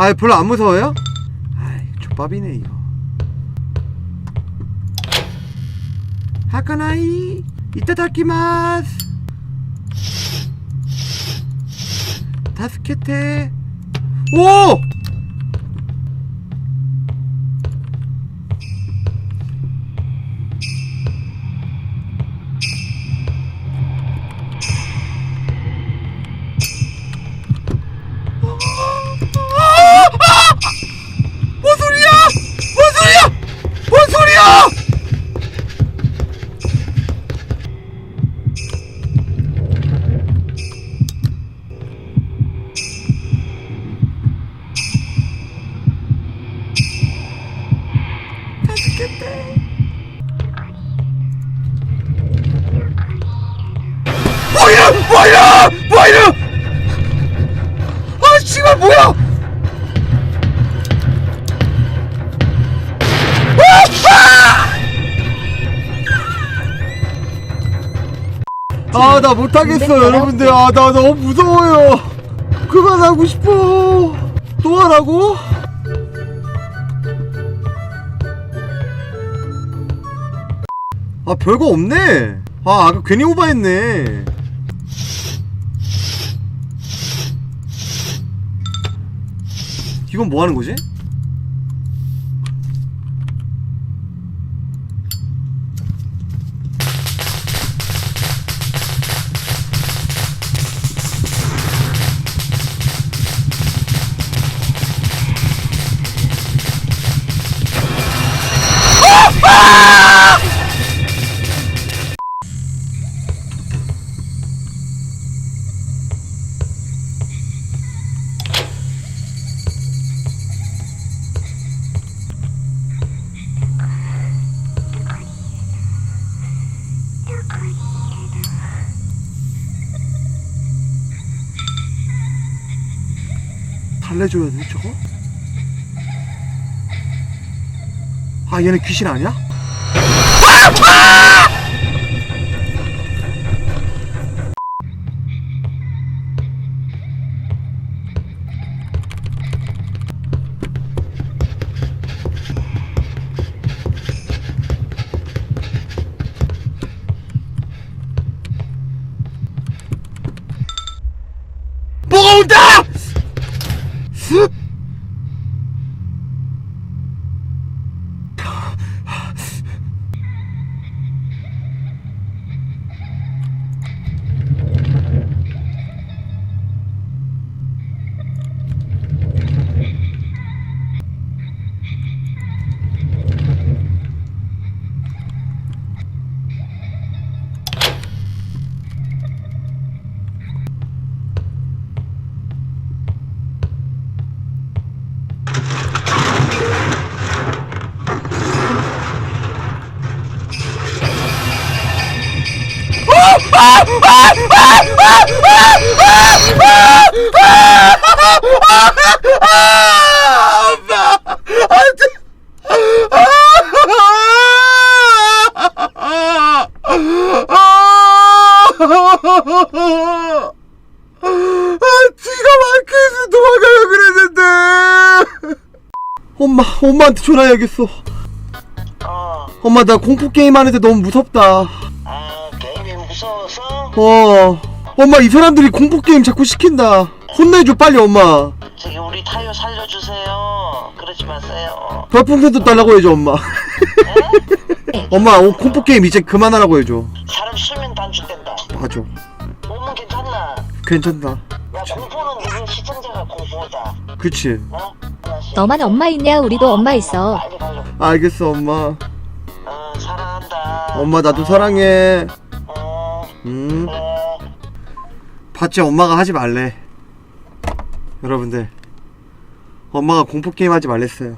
아 별로 안 무서워요? 아이 족밥이네 이거 하카나이 이타다키마스 다스케테 오! 다스케테 뭐야 뭐야 뭐야 아 씨발 뭐야 아 나 못하겠어 여러분들. 아 나 너무 무서워요. 그만 하고 싶어. 또 하라고? 아 별거 없네 아 아까 괜히 오바했네 이건 뭐 하는 거지? 달래줘야 돼 저거? 아 얘네 귀신 아니야? 엄마! 엄마한테 전화해야겠어. 어, 엄마, 나 공포게임 하는데 너무 무섭다. 아, 무서워서? 어. 엄마, 이 사람들이 공포 게임 자꾸 시킨다. 혼내줘, 빨리, 엄마. 저기, 우리 타요 살려주세요. 그러지 마세요. 별풍선도 달라고 해줘, 엄마. 엄마, 어, 공포 게임 이제 그만하라고 해줘. 사람 수면 단축된다. 맞아. 몸은 괜찮나? 괜찮다. 야, 공포는 누군 시청자가 공포다. 그치. 어? 하나씩. 너만 엄마 있냐? 우리도 엄마 있어. 빨리 가려고. 알겠어, 엄마. 어, 사랑한다. 엄마, 나도 사랑해. 어, 음. 그래. 봤지, 엄마가 하지 말래. 여러분들. 엄마가 공포 게임 하지 말랬어요.